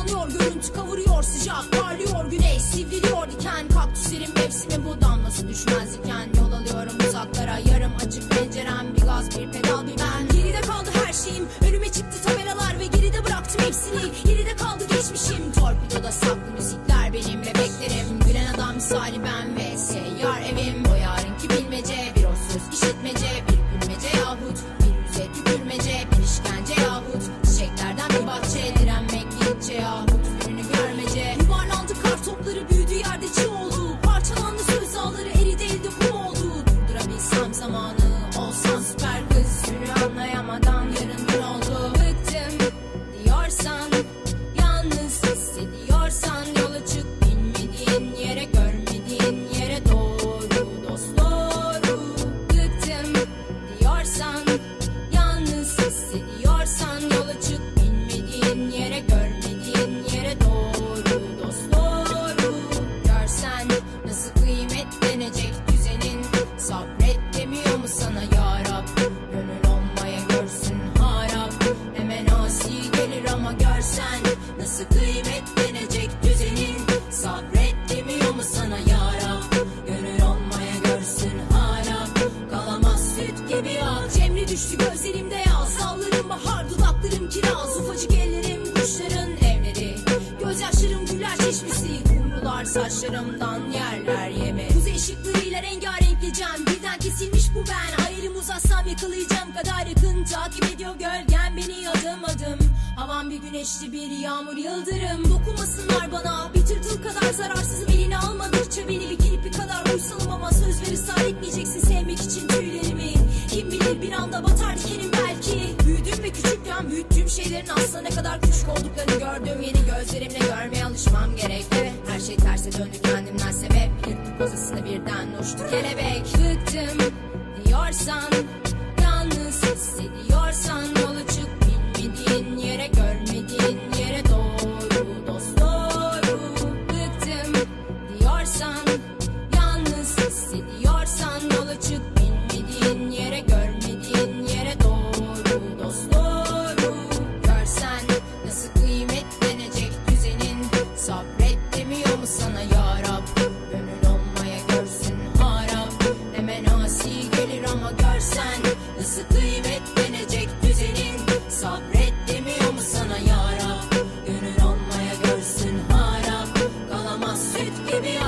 bulanıyor görüntü kavuruyor sıcak parlıyor güneş sivriliyor diken kaktüslerin mevsimi bu damlası düşmez diken yol alıyorum uzaklara yarım açık pencerem bir gaz bir pedal bir ben. Geride kaldı her şeyim önüme çıktı tabelalar ve geride bıraktım hepsini. Geride kaldı geçmişim torpidoda saklı müzikler benim bebeklerim. Gülen adam misali ben saçlarımdan yerler yeme. Kuzey ışıklarıyla rengarenk gecem birden kesilmiş bu ben. Ayrım uzatsam yakalayacağım kadar yakın. Takip ediyor gölgen beni adım adım. Havam bir güneşli bir yağmur yıldırım. Dokunmasınlar bana. Bir tırtıl kadar zararsızım. Eline almadıkça beni. Bir kirpi kadar uysalım ama söz ver ısrar etmeyeceksin sevmek için tüylerimi. Kim bilir bir anda batar dikenim belki. Büyüdüm ve küçükken büyüttüğüm şeylerin aslında ne kadar küçük olduklarını gördüm. Yeni gözlerimle görmeye alışmam gerek Öldü kendimden sebep Yırttı pozasını birden. Uçtu kelebek Bıktım diyorsan Yalnız hissediyorsan Yolu çık bilmediğin yere Görmediğin yere doğru dost doğru. Bıktım diyorsan give